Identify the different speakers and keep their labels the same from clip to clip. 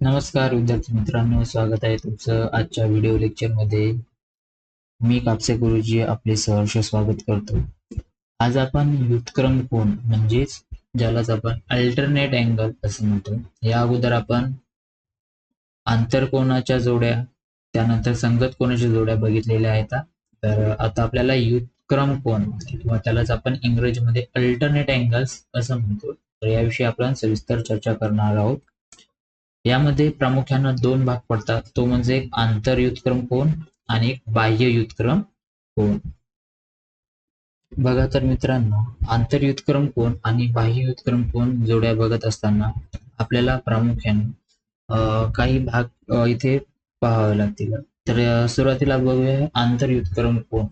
Speaker 1: नमस्कार विद्यार्थी मित्रांनो. स्वागत आहे तुमचं आजच्या व्हिडिओ लेक्चरमध्ये. मी कापसे गुरुजी आपले सहर्ष स्वागत करतो. आज आपण युतक्रम कोण म्हणजेच ज्यालाच आपण अल्टरनेट अँगल असं म्हणतो. या अगोदर आपण आंतरकोणाच्या जोड्या त्यानंतर संगत कोणाच्या जोड्या बघितलेल्या आहेत. तर आता आपल्याला युतक्रम कोण किंवा त्यालाच आपण इंग्रजीमध्ये अल्टरनेट अँगल्स असं म्हणतो. तर याविषयी आपण सविस्तर चर्चा करणार आहोत. यामध्ये प्रामुख्यानं दोन भाग पडतात. तो म्हणजे एक आंतरयुतक्रम कोण आणि एक बाह्य युद्धक्रम कोण बघा तर मित्रांनो आंतरयुतक्रम कोण आणि बाह्य युद्धक्रम कोण जोड्या बघत असताना आपल्याला प्रामुख्याने काही भाग इथे पाहावे लागतील. तर सुरुवातीला बघूया आंतरयुतक्रम कोण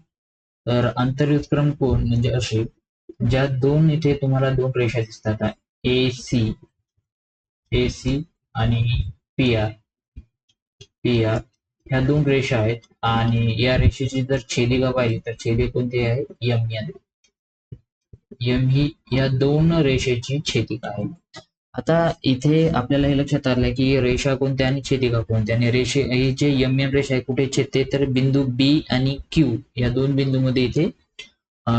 Speaker 1: तर आंतरयुतक्रम कोण म्हणजे असे ज्या दोन इथे तुम्हाला दोन रेषा दिसतात. A C. A C. आणि पी आर पी आर ह्या दोन रेषा आहेत. आणि या रेषेची जर छेदिका पाहिली तर छेदी कोणती आहे? यम एन यम ही या दोन रेषेची छेदिका आहे आता इथे आपल्याला हे लक्षात आलंय की रेषा कोणत्या आणि छेदिका कोणत्या आणि रेषे ही जे यम एन रेषा आहे कुठे छेदते? तर बिंदू बी आणि क्यू या दोन बिंदूमध्ये इथे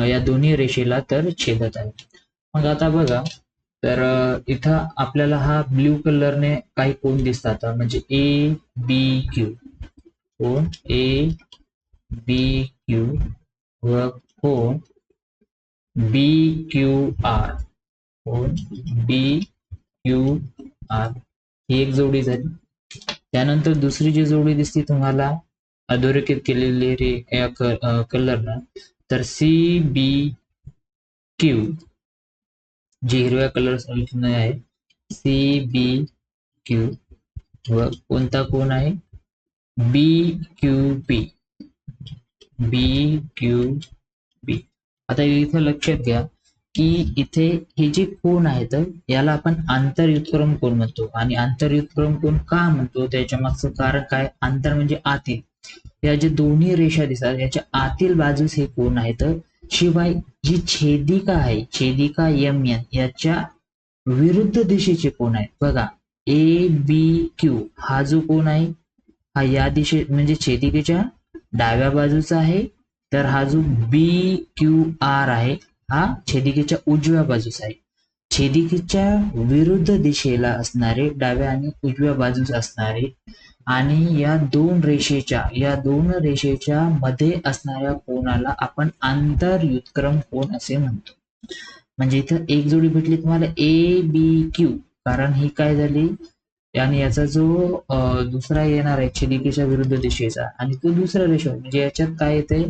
Speaker 1: या दोन्ही रेषेला तर छेदत आहे. मग आता बघा तर इथं आपल्याला हा ब्ल्यू कलरने काही कोण दिसतात म्हणजे ए बी क्यू कोण ए बी क्यू व कोण बी क्यू आर कोण बी क्यू आर ही एक जोडी झाली. त्यानंतर दुसरी जी जोडी दिसते तुम्हाला अधोरेखित केलेली रे या कलरनं तर सी बी क्यू जे हिरव्या कलर चिन्ह आहे. सी बी क्यू व कोणता कोण आहे? B Q P B Q B आता इथं लक्षात घ्या की इथे हे जे कोण आहेत याला आपण आंतरयुतक्रम कोण म्हणतो. आणि आंतरयुतक्रम कोण का म्हणतो? त्याच्या मागचं कारण काय? आंतर म्हणजे आतील. या जे दोन्ही रेषा दिसतात याच्या आतील बाजूस हे कोण आहेत शिवाय जी छेदिका आहे छेदिका एम एन याच्या विरुद्ध दिशेचे कोण आहेत बघा ए बी क्यू हा जो कोण आहे हा या दिशे म्हणजे छेदिकेच्या डाव्या बाजूचा आहे तर हा जो बी क्यू आर आहे हा छेदिकेच्या उजव्या बाजूचा आहे. छेदिकेच्या विरुद्ध दिशेला असणारे डाव्या आणि उजव्या बाजूस असणारे आणि या दोन रेषेच्या या दोन रेषेच्या मध्ये असणाऱ्या कोणाला आपण आंतर व्युत्क्रम कोण असे म्हणतो? म्हणजे इथं एक जोडी भेटली तुम्हाला ए बी क्यू कारण ही काय झाली? आणि याचा जो दुसरा येणार आहे छेदिकेच्या विरुद्ध दिशेचा आणि तो दुसरा रेषा म्हणजे याच्यात काय येते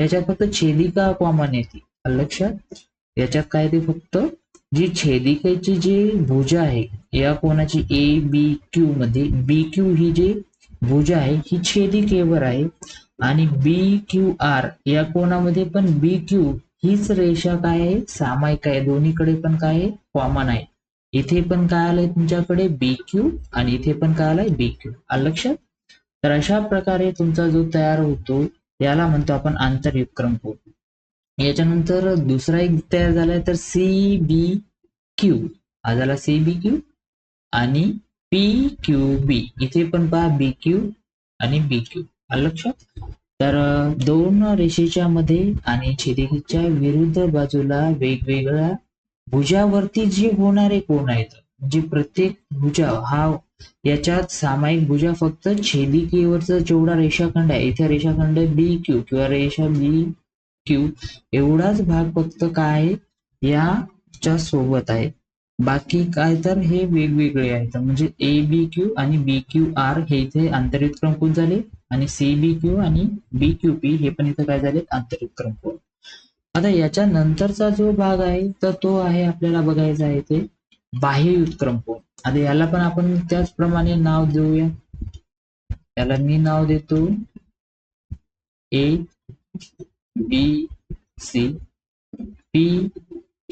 Speaker 1: याच्यात फक्त छेदिका कॉमन येते. लक्षात? याच्यात काय येते फक्त? जी छेदिकेची जी भुजा आहे या कोणाची ए बी क्यू मध्ये बी क्यू ही जी भुजा आहे ही छेदिकेवर आहे. आणि बी क्यू आर या कोणामध्ये पण बी क्यू हीच रेषा काय आहे? सामायिक आहे. दोन्हीकडे पण काय आहे? कॉमन आहे. इथे पण काय आलंय तुमच्याकडे? बी क्यू आणि इथे पण काय आलंय? बी क्यू आलं लक्षात? तर अशा प्रकारे तुमचा जो तयार होतो याला म्हणतो आपण आंतरयुक्रम कोण याच्यानंतर दुसरा एक तयार झालाय तर सी बी क्यू हा झाला सी बी क्यू आणि पी क्यू बी इथे पण पहा बी क्यू आणि बी क्यू आलं लक्षात? तर दोन रेषेच्या मध्ये आणि छेदिकेच्या विरुद्ध बाजूला वेगवेगळ्या भुजावरती जे होणारे कोण आहेत म्हणजे प्रत्येक भुजा हा याच्यात सामायिक भुजा फक्त छेदिकेवरचा जेवढा रेषाखंड आहे इथे रेषाखंड बी क्यू किंवा रेषा बी क्यू एवढाच भाग फक्त काय आहे याच्या सोबत आहे. बाकी काय तर हे वेगवेगळे आहेत. म्हणजे ए बी क्यू आणि बी क्यू आर हे इथे आंतरिक कोण झाले आणि सी बी क्यू आणि बी क्यू पी हे पण इथे काय झाले आंतरिक कोण आता याच्या नंतरचा जो भाग आहे तर तो आहे आपल्याला बघायचा आहे ते बाह्य युतक्रम आता याला पण आपण त्याचप्रमाणे नाव देऊया. याला मी नाव देतो. A B C P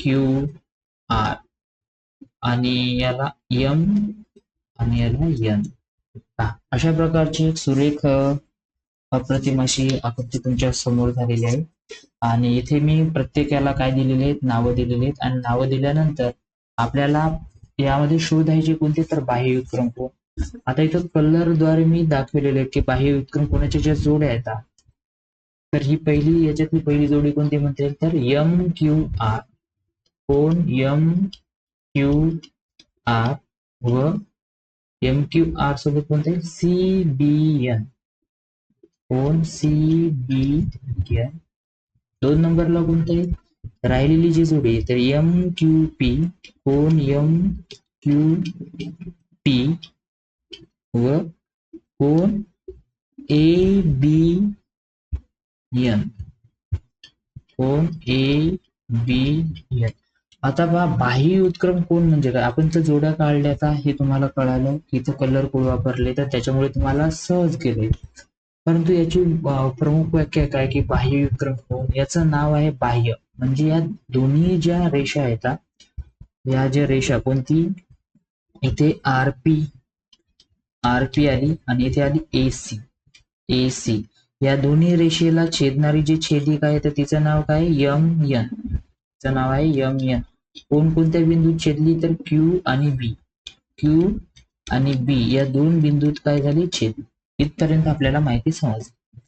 Speaker 1: Q R आणि याला यम आणि याला N. अशा प्रकारची एक सुरेख अप्रतिमाशी आकृती तुमच्यासमोर झालेली आहे. आणि इथे मी प्रत्येकाला काय दिलेले आहेत? नावं दिलेली आहेत. आणि नावं दिल्यानंतर आपल्याला यामध्ये शोधायचे कोणते? तर बाह्य विक्रम कोण आता इथं कलरद्वारे मी दाखवलेले आहेत की बाह्य व्युत्क्रम कोणाच्या ज्या जोड्या येतात तर ही पहिली याच्यातली पहिली जोडी कोणती म्हणता येईल? तर यम क्यू आर कोण? यम क्यू आर व एम क्यू आर सोबत कोणतं आहे सी बी एन कोण? सी बी एन दोन नंबरला कोणतं आहे राहिलेली जी जोडी आहे तर एम क्यू पी कोण? एम क्यू पी व कोण? ए बी एन कोण ए बी एन आता बा बाह्य उत्क्रम कोण म्हणजे काय? आपण तर जोड्या काढल्या का हे तुम्हाला कळालं की इथं कलर कोड वापरले तर त्याच्यामुळे तुम्हाला सहज केले. परंतु याची प्रमुख व्याख्या काय की बाह्य विक्रम कोण? याचं नाव आहे बाह्य. म्हणजे या दोन्ही ज्या रेषा आहेत या ज्या रेषा कोणती? इथे आर पी आर पी आली आणि इथे आली ए सी. A C. या दोन्ही रेषेला छेदणारी जी छेदिका आहे तर तिचं नाव काय? यम एन तिचं नाव आहे यम एन कोणकोणत्या बिंदूत छेदली तर क्यू आणि बी क्यू आणि बी या दोन बिंदूत काय झाली? छेद. इथपर्यंत आपल्याला माहिती समजली.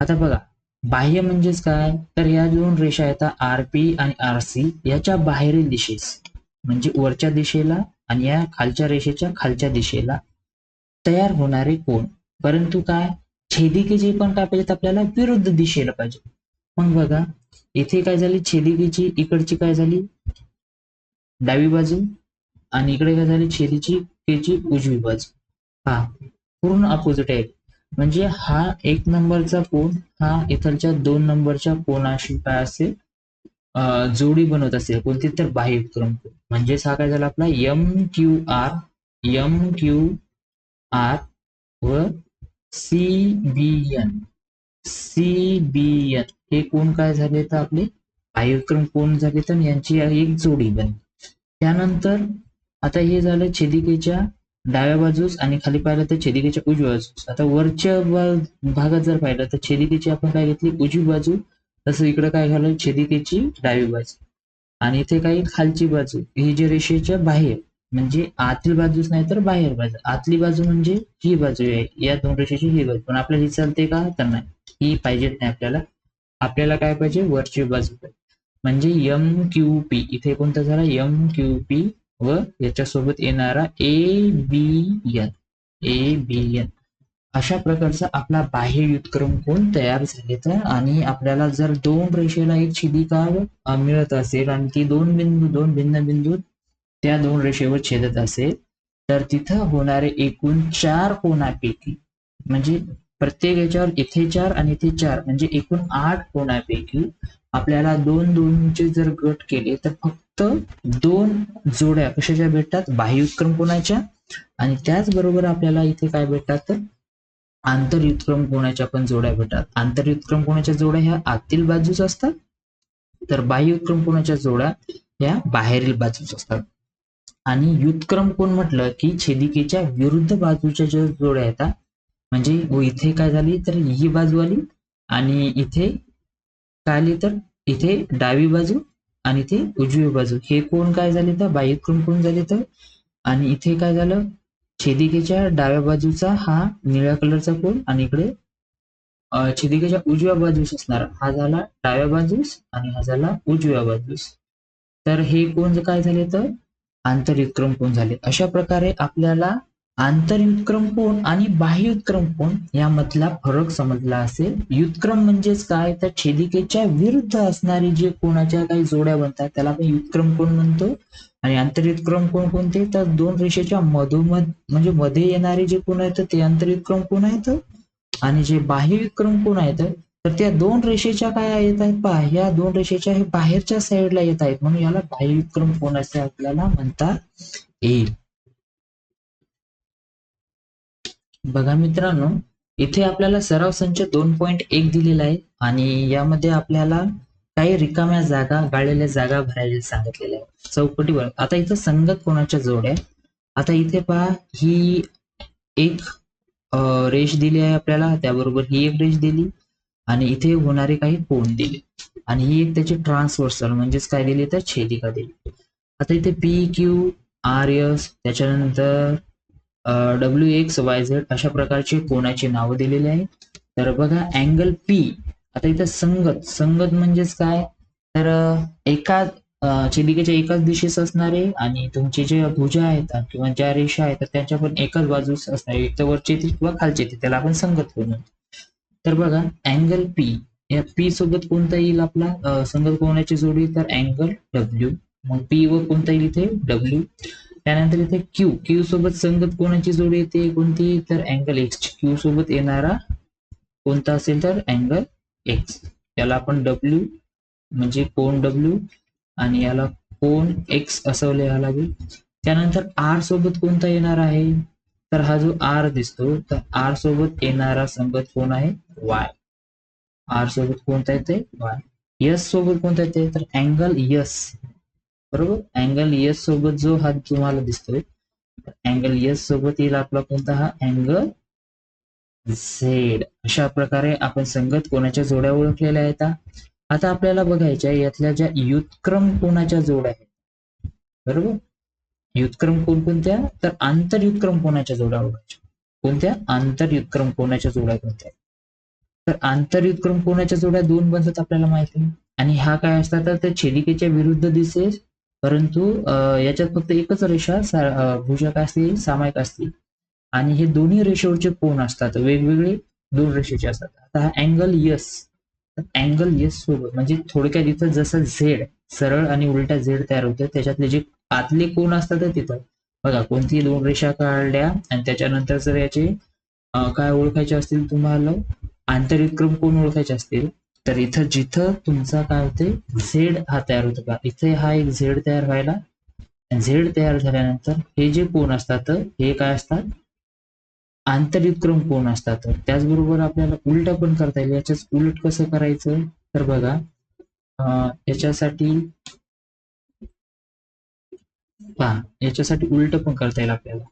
Speaker 1: आता बघा. बाह्य म्हणजेच काय? तर या दोन रेषा आहेत आर पी आणि आर सी याच्या बाहेरील दिशेस. म्हणजे वरच्या दिशेला आणि या खालच्या रेषेच्या खालच्या दिशेला तयार होणारे कोण परंतु काय? छेदिकेची पण काय पाहिजेत आपल्याला विरुद्ध दिशेला पाहिजे. मग बघा इथे काय झाली? छेदिकेची इकडची काय झाली? डावी बाजू. आणि इकडे काय झाली? छेदीची केची उजवी बाजू. हा पूर्ण अपोजिट आहे. म्हणजे हा एक नंबरचा कोण हा इथलच्या दोन नंबरच्या कोणाशी काय असेल? जोडी बनवत असेल. कोणती तर बाह्य उपक्रम. म्हणजेच हा काय झाला आपला? M Q R M Q R व सीबीएन सीबीएन हे कोण काय झाले तर आपले? आयुक्रम कोण झाले तर? यांची एक जोडी बनली त्यानंतर आता हे झालं छेदिकेच्या डाव्या बाजूस आणि खाली पाहिलं तर छेदिकेच्या उजव्या बाजूस. आता वरच्या भागात जर पाहिलं तर छेदिकेची आपण काय घेतली? उजवी बाजू. तसं इकडे काय झालं? छेदिकेची डावी बाजू. आणि इथे काही खालची बाजू. ही जी रेषेच्या बाहेर. म्हणजे आतील बाजूच नाही तर बाहेर बाजू. आतली बाजू म्हणजे ही बाजू आहे. या दोन रेषेची ही बाजू. पण आपल्याला ही चालते का? तर नाही. ही पाहिजेत नाही आपल्याला. आपल्याला काय पाहिजे? वरची बाजू म्हणजे एम क्यू पी. इथे कोणता झाला? एम क्यू पी व याच्यासोबत येणारा A B N A B N अशा प्रकारचा आपला बाह्य व्युतक्रम कोण तयार झाले तर आणि आपल्याला जर दोन रेषेला एक छिदिका मिळत असेल आणि ती दोन बिंदू दोन भिन्न बिंदू त्या दोन रेषेवर छेदत असेल तर तिथं होणारे एकूण चार कोणापैकी म्हणजे प्रत्येक याच्यावर इथे चार आणि इथे चार म्हणजे एकूण आठ कोणापैकी आपल्याला दोन दोनचे जर गट केले तर फक्त दोन जोड्या कशाच्या भेटतात? बाह्यविक्रम कोणाच्या? आणि त्याचबरोबर आपल्याला इथे काय भेटतात? तर आंतरयुत्क्रम कोणाच्या पण जोड्या भेटतात. आंतरयुत्क्रम कोणाच्या जोड्या ह्या आतील बाजूस असतात तर बाह्ययुत्क्रम कोणाच्या जोड्या ह्या बाहेरील बाजूस असतात. आणि युत्क्रम कोण म्हटलं की छेदिकेच्या विरुद्ध बाजूच्या ज्या जोड्या येतात म्हणजे इथे काय झाली तर ही बाजू आली आणि इथे काय आली तर इथे डावी बाजू आणि इथे उजवी बाजू. हे कोण काय झाले तर बाह्यक्रम कोण झाले तर? आणि इथे काय झालं? छेदिकेच्या डाव्या बाजूचा हा निळ्या कलरचा कोण आणि इकडे छेदिकेच्या उजव्या बाजूस असणार. हा झाला डाव्या बाजूस आणि हा झाला उजव्या बाजूस. तर हे कोण काय झाले तर? आंतरविक्रम कोण झाले? अशा प्रकारे आपल्याला आंतरयुत्क्रम कोण आणि बाह्ययुत्क्रम कोण यामधला फरक समजला असेल. युत्क्रम म्हणजेच काय? तर छेदिकेच्या विरुद्ध असणारी जे कोणाच्या काही जोड्या बनतात त्याला आपण युत्क्रम कोण म्हणतो. आणि आंतरयुत्क्रम कोण कोणते? तर दोन रेषेच्या मधोमध म्हणजे मध्ये येणारे जे कोण आहेत ते आंतरयुत्क्रम कोण आहेत? आणि जे बाह्यविक्रम कोण आहेत तर त्या दोन रेषेच्या काय येत आहेत पहा या दोन रेषेच्या हे बाहेरच्या साईडला येत आहेत. म्हणून याला बाह्यविक्रम कोण असे आपल्याला म्हणता येईल बघा मित्रांनो इथे आपल्याला सराव संच दोन पॉईंट एक दिलेला आहे आणि यामध्ये आपल्याला काही रिकाम्या जागा गाळलेल्या जागा भरायला सांगितलेल्या आहे चौकटीवर आता इथं संगत कोणाच्या जोड्या आता इथे पहा ही एक रेष दिली आहे आपल्याला. त्याबरोबर ही एक रेष दिली. आणि इथे होणारे काही कोण दिले? आणि ही एक त्याची ट्रान्सवर्सल म्हणजेच काय दिली? तर छेदिका दिली. आता इथे पी क्यू आर एस त्याच्यानंतर डब्ल्यू एक्स वाय झेड अशा प्रकारचे कोणाची नावं दिलेली आहेत? तर बघा अँगल पी आता इथं संगत. संगत म्हणजेच काय? तर एका छेदिकेच्या एकाच दिशेस असणारे आणि तुमचे जे भुजा आहेत किंवा ज्या रेषा आहेत तर त्यांच्या पण एकाच बाजूस असणारे. एक तर वरचे ती किंवा खालचे त्याला आपण संगत करू म्हणतो तर बघा अँगल पी या पी सोबत कोणता येईल आपला? संगत कोणाची जोडी तर अँगल डब्ल्यू मग पी व कोणता येईल इथे? डब्ल्यू त्यानंतर इथे क्यू क्यू सोबत संगत कोणाची जोडी येते? कोणती? तर अँगल एक्स क्यू सोबत येणारा कोणता असेल तर अँगल एक्स याला आपण डब्ल्यू म्हणजे कोण डब्ल्यू आणि याला कोण एक्स असं लिहावं लागेल. त्यानंतर आर सोबत कोणता येणार आहे? तर हा जो आर दिसतो तर आर सोबत येणारा संगत कोण आहे? वाय आर सोबत कोणता येते वाय यस सोबत कोणता येते तर अँगल यस बरोबर? अँगल यस सोबत जो हा तुम्हाला दिसतोय अँगल यस सोबत येईल आपला कोणता हा? अँगल झेड अशा प्रकारे आपण संगत कोणाच्या जोड्या ओळखलेल्या आहेत? आता आपल्याला बघायच्या यातल्या ज्या युत्क्रम कोणाच्या जोड्या आहेत? बरोबर? युत्क्रम कोणकोणत्या? तर आंतरयुत्क्रम कोणाच्या जोड्या ओळखायच्या? कोणत्या? आंतरयुत्क्रम कोणाच्या जोड्या कोणत्या? तर आंतरयुत्क्रम कोणाच्या जोड्या? दोन बनतात आपल्याला माहिती आणि हा काय असतात? तर त्या छेदिकेच्या विरुद्ध दिसेस परंतु याच्यात फक्त एकच रेषा भूषक असतील असते सामायिक असते आणि हे दोन्ही रेषेवरचे कोण असतात. वेगवेगळे दोन रेषेचे असतात. आता हा अँगल यस अँगल यस सोबत म्हणजे थोडक्यात इथं जसं झेड सरळ आणि उलटा झेड तयार होतं त्याच्यातले जे आतले कोण असतात तिथं. बघा कोणती दोन रेषा काढल्या आणि त्याच्यानंतर जर याचे काय ओळखायचे असतील तुम्हाला? आंतरविक्रम कोण ओळखायचे असतील? तर इथं जिथं तुमचा काय होते? झेड हा तयार होतो का इथे हा एक झेड तयार व्हायला. झेड तयार झाल्यानंतर हे जे कोण असतात हे काय असतात? आंतरविक्रम कोण असतात? त्याचबरोबर आपल्याला उलट पण करता येईल. याच्याच उलट कसं करायचं? तर बघा याच्यासाठी पहा याच्यासाठी उलट पण करता येईल आपल्याला.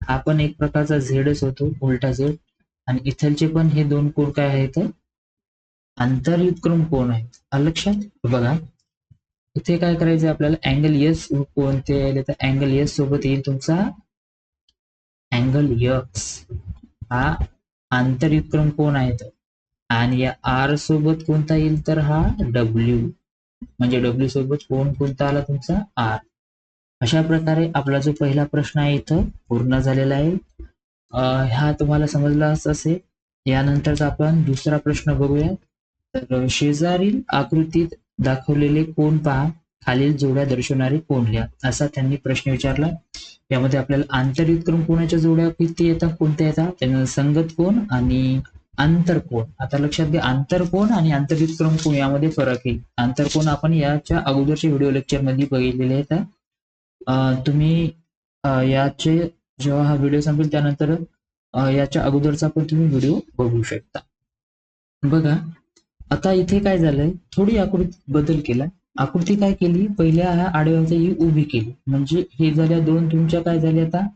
Speaker 1: हा पण एक प्रकारचा झेडच होतो उलटा झेड. आणि इथलचे पण हे दोन कोण काय आहेत? आंतरयुत्क्रम कोण आहेत? लक्षात? बघा. इथे काय करायचं आपल्याला? अँगल यस कोणते आले तर अँगल यस सोबत येईल तुमचा अँगल यक्स हा आंतरयुत्क्रम कोण आहेत? आणि या आर सोबत कोणता येईल तर हा डब्ल्यू म्हणजे डब्ल्यू सोबत कोण कोणता आला तुमचा? आर अशा प्रकारे आपला जो पहिला प्रश्न आहे इथं पूर्ण झालेला आहे. हा तुम्हाला समजलाच असेल. यानंतरचा आपण दुसरा प्रश्न बघूया. तर शेजारील आकृतीत दाखवलेले कोण पहा. खालील जोड्या दर्शवणारे कोण लिहा असा त्यांनी प्रश्न विचारला. यामध्ये आपल्याला आंतरयुत्क्रम कोणाच्या जोड्या किती येतात कोणत्या येतात? त्यांना संगत कोण आणि आंतरकोण आता लक्षात घ्या आंतरकोण आणि आंतरयुत्क्रम कोण यामध्ये फरक आहे. आंतरकोण आपण याच्या अगोदरच्या व्हिडिओ लेक्चरमध्ये बघितलेले आहेत तुम्ही याचे जेव्हा हा व्हिडिओ संपेल त्यानंतर याच्या अगोदरचा पण तुम्ही व्हिडिओ बघू शकता. बघा आता इथे काय झालंय थोडी आकृती बदल केला आकृती काय केली? पहिल्या ह्या आडव्याच्या ही उभी केली. म्हणजे हे झाल्या दोन तुमच्या काय झाल्या आता?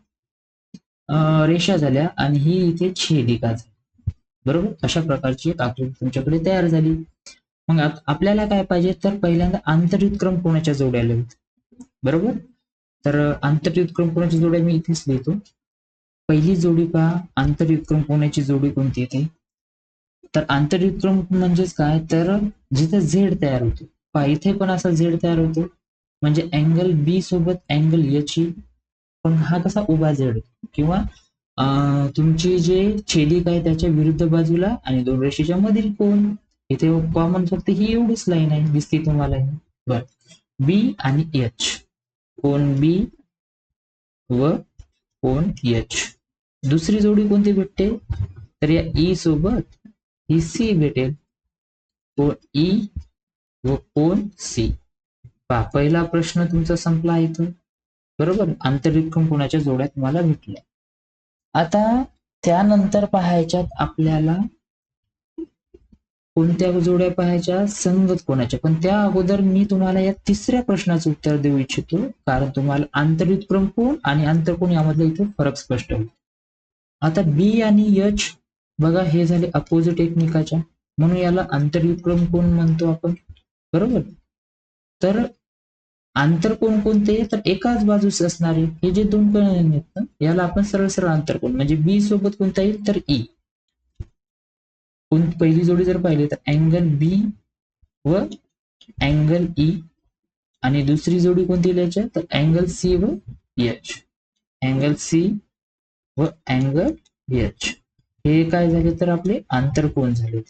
Speaker 1: रेषा झाल्या आणि ही इथे छेदिका झाली. बरोबर? अशा प्रकारची एक आकृती तुमच्याकडे तयार झाली. मग आपल्याला काय पाहिजे? तर पहिल्यांदा आंतरयुत्क्रम कोणाच्या जोड्या बरोबर? तर आंतरयुत्क्रम कोणाची जोडी मी इथेच लिहितो. पहिली जोडी पहा. आंतरयुत्क्रम कोणाची जोडी कोणती येते तर आंतरयुत्क्रम म्हणजेच काय? तर जिथे झेड तयार होतो. पहा इथे पण असा झेड तयार होतो. म्हणजे अँगल बी सोबत अँगल याची पण हा कसा उभा झेड होतो? किंवा तुमची जे छेदिक आहे त्याच्या विरुद्ध बाजूला आणि दोन रेषेच्या मधील कोण इथे कॉमन फक्त ही एवढीच लाईन आहे. दिसते तुम्हाला बर. बी आणि एच कोण बी व कोण एच. दुसरी जोडी कोणती भेटते? तर या ई सोबत ही सी भेटेल. कोण ई व कोण सी. पहा पहिला प्रश्न तुमचा संपला इथं बरोबर? आंतरिक कोणाच्या जोड्या तुम्हाला भेटल्या? आता त्यानंतर पाहायच्यात आपल्याला कोणत्या जोड्या पाहायच्या? संगत कोणाच्या? पण त्या अगोदर मी तुम्हाला या तिसऱ्या प्रश्नाचं उत्तर देऊ इच्छितो. कारण तुम्हाला आंतरयुत्क्रम कोण आणि आंतरकोण यामधला इथे फरक स्पष्ट होईल. आता बी आणि एच बघा हे झाले अपोजिट एकमेकाच्या. म्हणून याला आंतरयुत्क्रम कोण म्हणतो आपण. बरोबर? तर आंतरकोण कोणते? तर एकाच बाजूस असणारे. हे जे दोन कोण आहेत ना याला आपण सरळ सरळ आंतरकोण म्हणजे बी सोबत कोणता येईल? तर ई पहिली जोडी जर पाहिली तर अँगल बी व अँगल ई e. आणि दुसरी जोडी कोणती लिहायची तर अँगल सी व एच अँगल सी व अँगल एच हे काय झाले तर आपले आंतरकोण झाले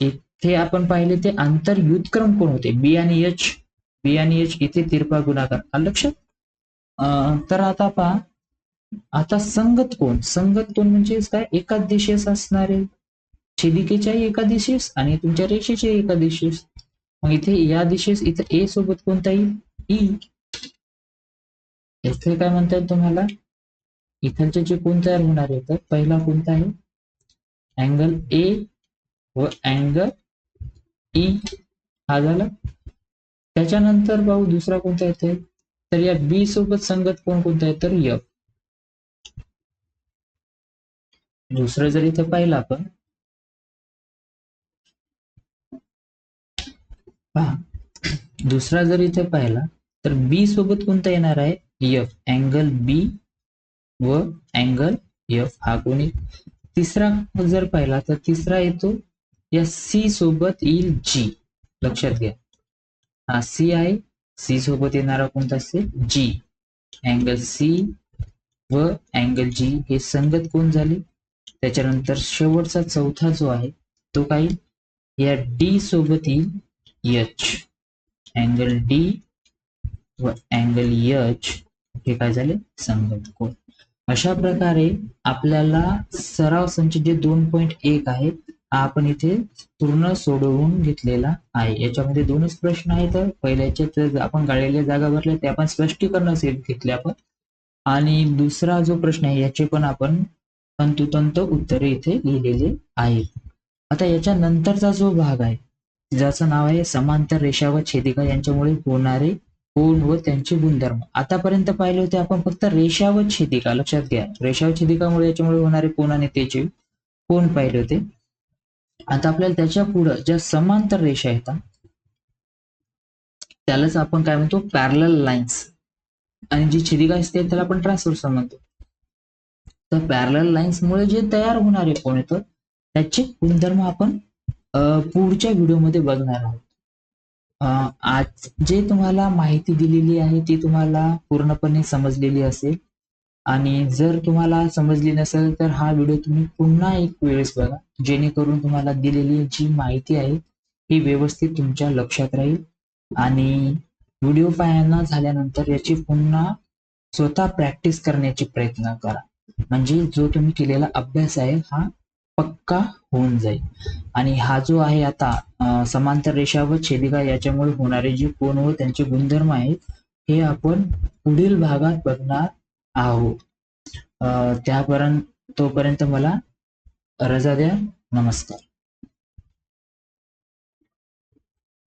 Speaker 1: इथे आपण पाहिले ते आंतर युद्धक्रम कोण होते? बी आणि एच बी आणि एच इथे तिरपा गुणाकार. आलं लक्षात? अं, तर आता पहा. आता संगत कोण? संगत कोण म्हणजे काय? एकाच दिशेस असणारे. छेदिकेच्याही एका दिशेस आणि तुमच्या रेषेच्या एका दिशेस. मग इथे या दिशेस इथं ए सोबत कोणता येईल? ई. इथे काय म्हणता येईल तुम्हाला? इथलचे जे कोण तयार होणार आहे तर पहिला कोणता आहे? अँगल ए व अँगल ई e. हा झाला. त्याच्यानंतर भाऊ दुसरा कोणता येते तर या बी सोबत संगत कोण कोणता आहे? तर य दुसरं जर इथे पाहिलं आपण पहा. दुसरा जर इथे पाहिला तर बी सोबत कोणता येणार आहे? एफ अँगल बी व अँगल एफ हा कोणी? तिसरा जर पाहिला तर तिसरा येतो. या सी सोबत येईल जी लक्षात घ्या. हा सी आहे. सी सोबत येणारा कोणता असेल? जी अँगल सी व अँगल जी हे संगत कोण झाले? त्याच्यानंतर शेवटचा चौथा जो आहे तो काही या डी सोबत येईल एच अँगल डी व अँगल एच हे काय झाले? संगत कोण अशा प्रकारे आपल्याला सराव संच जे दोन पॉईंट एक आहे आपण इथे पूर्ण सोडवून घेतलेला आहे. याच्यामध्ये दोनच प्रश्न आहेत. पहिल्याचे आपण गाळलेल्या जागा भरल्या ते आपण स्पष्टीकरण घेतले आपण. आणि दुसरा जो प्रश्न आहे याचे पण आपण तंतुतंत उत्तरे इथे लिहिलेले आहेत. आता याच्या नंतरचा जो भाग आहे ज्याचं नाव आहे समांतर रेषा व छेदिका. यांच्यामुळे होणारे कोण व त्यांचे गुणधर्म. आतापर्यंत पाहिले होते आपण फक्त रेषा व छेदिका. लक्षात घ्या. रेषा व छेदिकामुळे याच्यामुळे होणारे कोण आणि त्याचे कोण पाहिले होते? आता आपल्याला त्याच्या पुढं ज्या समांतर रेषा येतात त्यालाच आपण काय म्हणतो? पॅरल लाईन्स आणि जी छेदिका असते त्याला आपण ट्रान्सवर्स म्हणतो. तर पॅरल लाईन्समुळे जे तयार होणारे कोण येतं त्याचे गुणधर्म आपण पुढच्या व्हिडिओमध्ये बघणार आहोत. आज जे तुम्हाला माहिती दिलेली आहे ती तुम्हाला पूर्णपणे समजलेली असेल. आणि जर तुम्हाला समजली नसेल तर हा व्हिडिओ तुम्ही पुन्हा एक वेळेस बघा. जेणेकरून तुम्हाला दिलेली जी माहिती आहे ही व्यवस्थित तुमच्या लक्षात राहील. आणि व्हिडिओ पाहायला झाल्यानंतर याची पुन्हा स्वतः प्रॅक्टिस करण्याचे प्रयत्न करा. म्हणजे जो तुम्ही केलेला अभ्यास आहे हा पक्का होऊन जाईल. आणि हा जो आहे आता समांतर रेषा व छेदिका याच्यामुळे होणारे जे कोण व त्यांचे गुणधर्म आहेत हे आपण पुढील भागात बघणार आहोत. त्यापर्यंत तोपर्यंत मला रजा द्या. नमस्कार.